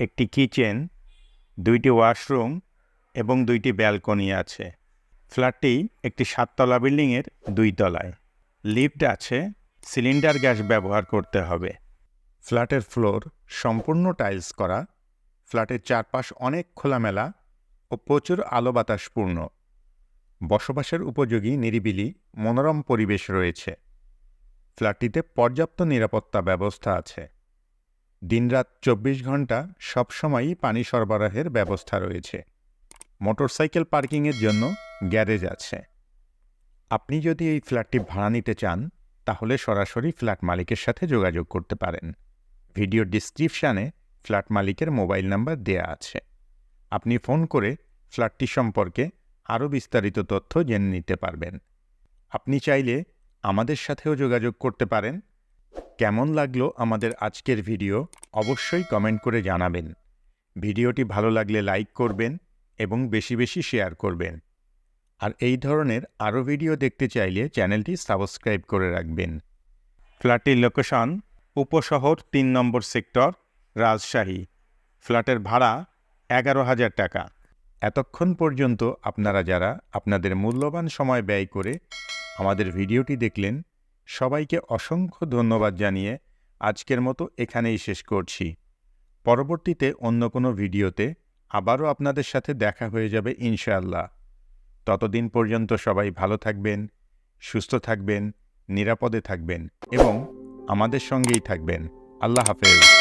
একটি কিচেন, দুইটি ওয়াশরুম এবং দুইটি ব্যালকনি আছে। ফ্ল্যাটটি একটি সাততলা বিল্ডিংয়ের দুই তলায় লিফট আছে, সিলিন্ডার গ্যাস ব্যবহার করতে হবে। ফ্ল্যাটের ফ্লোর সম্পূর্ণ টাইলস করা। ফ্ল্যাটের চারপাশ অনেক খোলামেলা ও প্রচুর আলো বাতাসপূর্ণ বসবাসের উপযোগী, নিরিবিলি, মনোরম পরিবেশ রয়েছে। ফ্ল্যাটটিতে পর্যাপ্ত নিরাপত্তা ব্যবস্থা আছে। দিনরাত চব্বিশ ঘণ্টা সবসময়ই পানি সরবরাহের ব্যবস্থা রয়েছে। মোটরসাইকেল পার্কিংয়ের জন্য গ্যারেজ আছে। আপনি যদি এই ফ্ল্যাটটি ভাড়া নিতে চান, তাহলে সরাসরি ফ্ল্যাট মালিকের সাথে যোগাযোগ করতে পারেন। ভিডিও ডিসক্রিপশানে ফ্ল্যাট মালিকের মোবাইল নাম্বার দেয়া আছে। আপনি ফোন করে ফ্ল্যাটটি সম্পর্কে আরও বিস্তারিত তথ্য জেনে নিতে পারবেন। আপনি চাইলে আমাদের সাথেও যোগাযোগ করতে পারেন। কেমন লাগল আমাদের আজকের ভিডিও অবশ্যই কমেন্ট করে জানাবেন। ভিডিওটি ভালো লাগলে লাইক করবেন এবং বেশি বেশি শেয়ার করবেন। আর এই ধরনের আরও ভিডিও দেখতে চাইলে চ্যানেলটি সাবস্ক্রাইব করে রাখবেন। ফ্ল্যাটের লোকেশন, উপশহর তিন নম্বর সেক্টর, রাজশাহী। ফ্ল্যাটের ভাড়া এগারো হাজার টাকা। এতক্ষণ পর্যন্ত আপনারা যারা আপনাদের মূল্যবান সময় ব্যয় করে আমাদের ভিডিওটি দেখলেন সবাইকে অসংখ্য ধন্যবাদ জানিয়ে আজকের মতো এখানেই শেষ করছি। পরবর্তীতে অন্য কোনো ভিডিওতে আবারও আপনাদের সাথে দেখা হয়ে যাবে ইনশাআল্লাহ। ততদিন পর্যন্ত সবাই ভালো থাকবেন, সুস্থ থাকবেন, নিরাপদে থাকবেন এবং আমাদের সঙ্গেই থাকবেন। আল্লাহ হাফেজ।